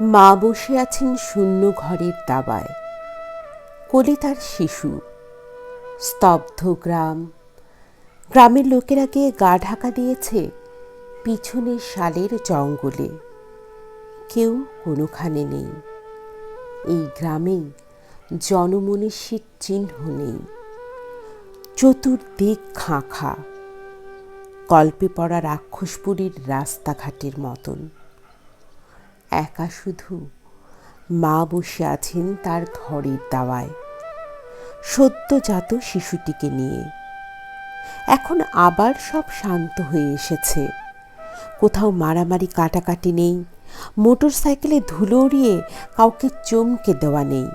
মা বসে আছেন শূন্য ঘরের দাবায়। কোলে তার শিশু। স্তব্ধ গ্রাম। গ্রামের লোকেরা গিয়ে গা ঢাকা দিয়েছে পিছনে শালের জঙ্গলে। কেউ কোনোখানে নেই। এই গ্রামেই জনমনীষীর চিহ্ন নেই। চতুর্দিক খাঁখা। খাঁ গল্পে পড়া রাক্ষসপুরীর রাস্তাঘাটের মতন। একা শুধু। মা বসে আছেন তার ঘরের দাওয়ায়। সদ্যজাত শিশুটিকে নিয়ে। এখন আবার সব শান্ত হয়ে এসেছে। কোথাও মারামারি কাটাকাটি নেই। মোটর সাইকেলে ধুলো উড়িয়ে কাউকে চমকে দেওয়া নেই।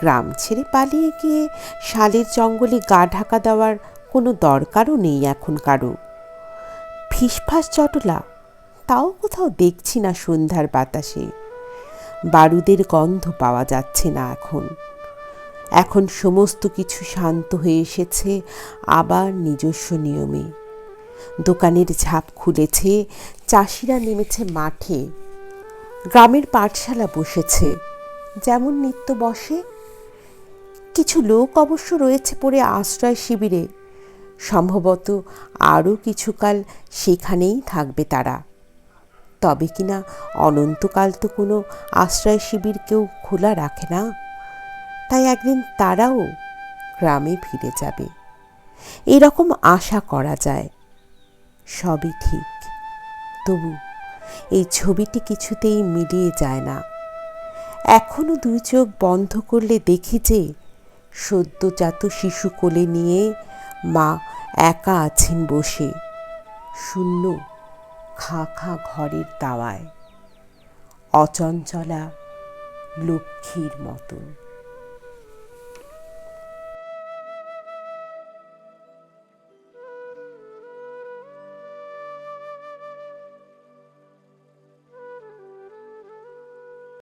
গ্রাম ছেড়ে পালিয়ে গিয়ে শালের জঙ্গলে গা ঢাকা দেওয়ার কোনো দরকারও নেই এখন কারও। ফিসফাস চটলা তাও কোথাও দেখছি না সন্ধ্যার বাতাসে। বারুদের গন্ধ পাওয়া যাচ্ছে না এখন। এখন সমস্ত কিছু শান্ত হয়ে এসেছে আবার নিজস্ব নিয়মে। দোকানের ঝাঁপ খুলেছে, চাষিরা নেমেছে মাঠে। গ্রামের পাঠশালা বসেছে, যেমন নিত্য বসে। কিছু লোক অবশ্য রয়েছে পড়ে আশ্রয় শিবিরে। সম্ভবত আরও কিছুকাল সেখানেই থাকবে তারা। তবে কিনা অনন্তকাল তো কোনো আশ্রয় শিবির কেউ খোলা রাখে না। তাই একদিন তারাও গ্রামে ফিরে যাবে। এরকম আশা করা যায়। সবই ঠিক। তবু এই ছবিটি কিছুতেই মিলিয়ে যায় না। এখনও দুই চোখ বন্ধ করলে দেখি যে সদ্যজাত শিশু কোলে নিয়ে মা একা আছেন বসে। শূন্য। খা খা ঘরের দাওয়ায় অচঞ্চলা লক্ষ্মীর মতন।